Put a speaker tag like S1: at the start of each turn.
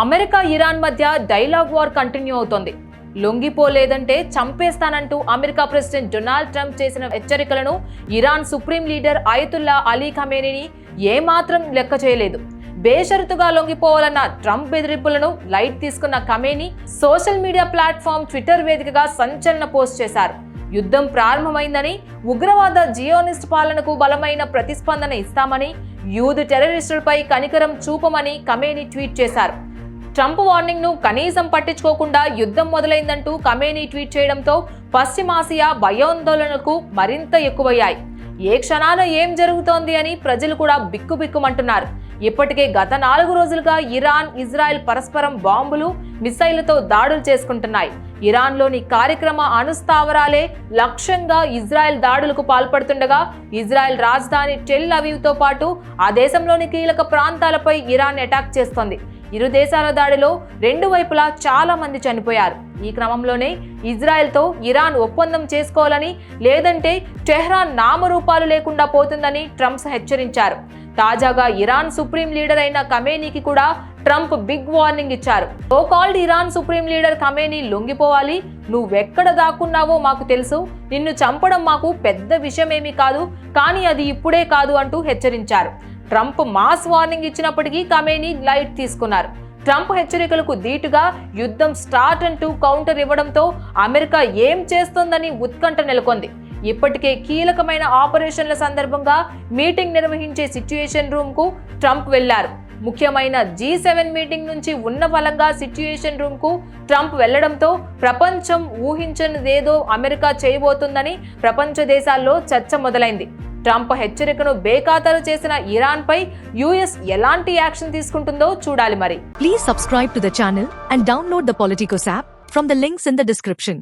S1: America Iran మధ్య dialogue war continue అవుతోంది. లొంగిపోలేదంటే చంపేస్తానంటూ అమెరికా ప్రెసిడెంట్ డొనాల్డ్ ట్రంప్ చేసిన హెచ్చరికలను Iran supreme leader Ayatollah Ali ఖమేనీని ఏమాత్రం లెక్క చేయలేదు. బేషరతుగా లొంగిపోవాలన్న ట్రంప్ బెదిరింపులను లైట్ తీసుకున్న Khamenei social media platform Twitter వేదికగా సంచలన పోస్ట్ చేశారు. యుద్ధం ప్రారంభమైందని ఉగ్రవాద జియోనిస్ట్ పాలనకు బలమైన ప్రతిస్పందన ఇస్తామని యూదు టెర్రరిస్టులపై కనికరం చూపమని కమేని ట్వీట్ చేశారు. ట్రంప్ వార్నింగ్ను కనీసం పట్టించుకోకుండా యుద్ధం మొదలైందంటూ కమేనీ ట్వీట్ చేయడంతో పశ్చిమాసియా భయాందోళనకు మరింత ఎక్కువయ్యాయి. ఏ క్షణాన ఏం జరుగుతోంది అని ప్రజలు కూడా బిక్కుబిక్కుమంటున్నారు. ఇప్పటికే గత నాలుగు రోజులుగా ఇరాన్ ఇజ్రాయెల్ పరస్పరం బాంబులు మిసైళ్ళతో దాడులు చేసుకుంటున్నాయి. ఇరాన్లోని కార్యక్రమ అణుస్థావరాలే లక్ష్యంగా ఇజ్రాయెల్ దాడులకు పాల్పడుతుండగా ఇజ్రాయెల్ రాజధాని టెల్ అవీవ్తో పాటు ఆ దేశంలోని కీలక ప్రాంతాలపై ఇరాన్ అటాక్ చేస్తోంది. ఇరు దేశాల దాడిలో రెండు వైపులా చాలా మంది చనిపోయారు. ఈ క్రమంలోనే ఇజ్రాయెల్తో ఇరాన్ ఒప్పందం చేసుకోవాలని లేదంటే టెహ్రాన్ నామరూపాలు లేకుండా పోతుందని ట్రంప్ హెచ్చరించారు. తాజాగా ఇరాన్ సుప్రీం లీడర్ అయిన కమేనీకి కూడా ట్రంప్ బిగ్ వార్నింగ్ ఇచ్చారు. ఓ called Iran supreme leader Khamenei లొంగిపోవాలి నువ్వెక్కడ దాక్కున్నావో మాకు తెలుసు నిన్ను చంపడం మాకు పెద్ద విషయమేమీ కాదు కానీ అది ఇప్పుడే కాదు అంటూ హెచ్చరించారు. ట్రంప్ మాస్ వార్నింగ్ ఇచ్చినప్పటికీ కమేని లైట్ తీసుకున్నారు. ట్రంప్ హెచ్చరికలకు ధీటుగా యుద్ధం స్టార్ట్ అంటూ కౌంటర్ ఇవ్వడంతో అమెరికా ఏం చేస్తోందని ఉత్కంఠ నెలకొంది. ఇప్పటికే కీలకమైన ఆపరేషన్ల సందర్భంగా మీటింగ్ నిర్వహించే సిచ్యుయేషన్ రూమ్కు ట్రంప్ వెళ్ళారు. ముఖ్యమైన జీ సెవెన్ మీటింగ్ నుంచి ఉన్న ఫలంగా సిచ్యుయేషన్ రూమ్కు ట్రంప్ వెళ్ళడంతో ప్రపంచం ఊహించనిదేదో అమెరికా చేయబోతుందని ప్రపంచ దేశాల్లో చర్చ మొదలైంది. ట్రంప్ హెచ్చరికను బేఖాతరు చేసిన ఇరాన్ పై యుఎస్ ఎలాంటి యాక్షన్ తీసుకుంటుందో చూడాలి మరి.
S2: Please subscribe to the channel and download the app from the links in the description